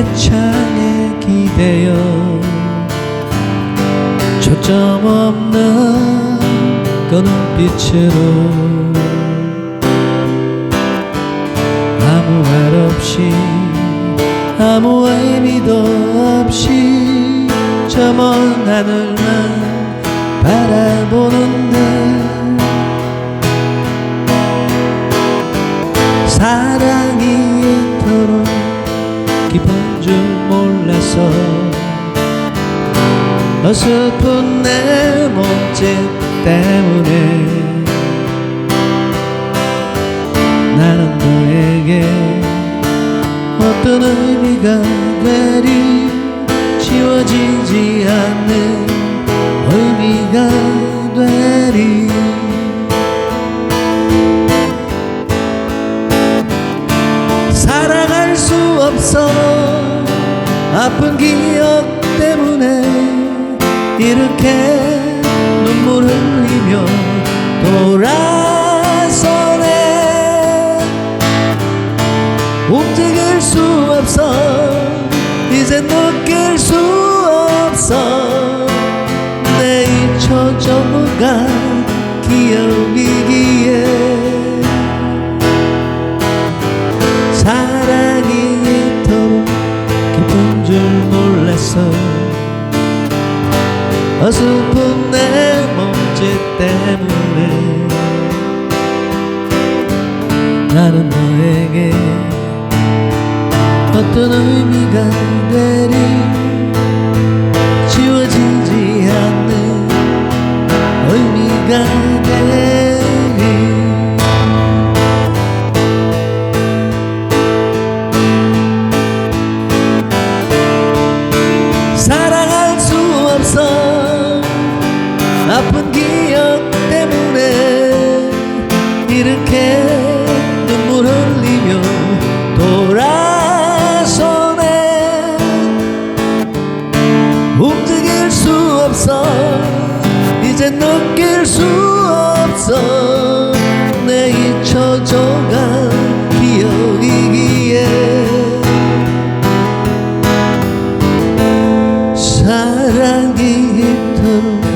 내 창에 기대어 초점 없는 그 눈빛으로. 아무 말 없이 아무 의미도 없이 저 먼 하늘만 바라보는 어설픈 내 몸짓 때문에 나는 너에게 어떤 의미가 되리? 지워지지 않는 의미가 되리? 사랑할 수 없어 아픈 기억 때문에 이렇게 눈물 흘리며 돌아서네. 움직일 수 없어. 이제 느낄 수 없어. 내 잊혀져간 기억이기에 사랑이 이토록 깊은 줄 몰랐어 어설픈 내 몸짓 때문에 나는 너에게 어떤 의미가 되리? 지워지지 않는 의미가 되리 이렇게 눈물 흘리며 돌아서네. 움직일 수 없어. 이제 느낄 수 없어. 내 잊혀져간 기억이기에. 사랑이 이토록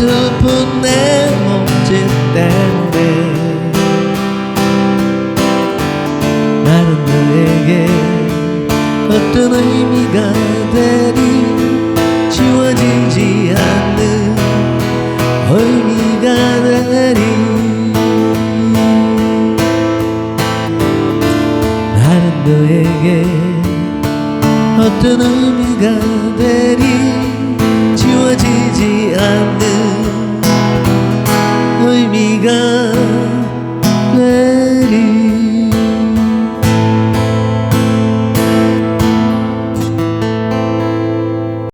어설픈 내 몸짓 때문에 나는 너에게 어떤 의미가 되리 지워지지 않는 의미가 되리 나는 너에게 어떤 의미가 되리 지워지지 않는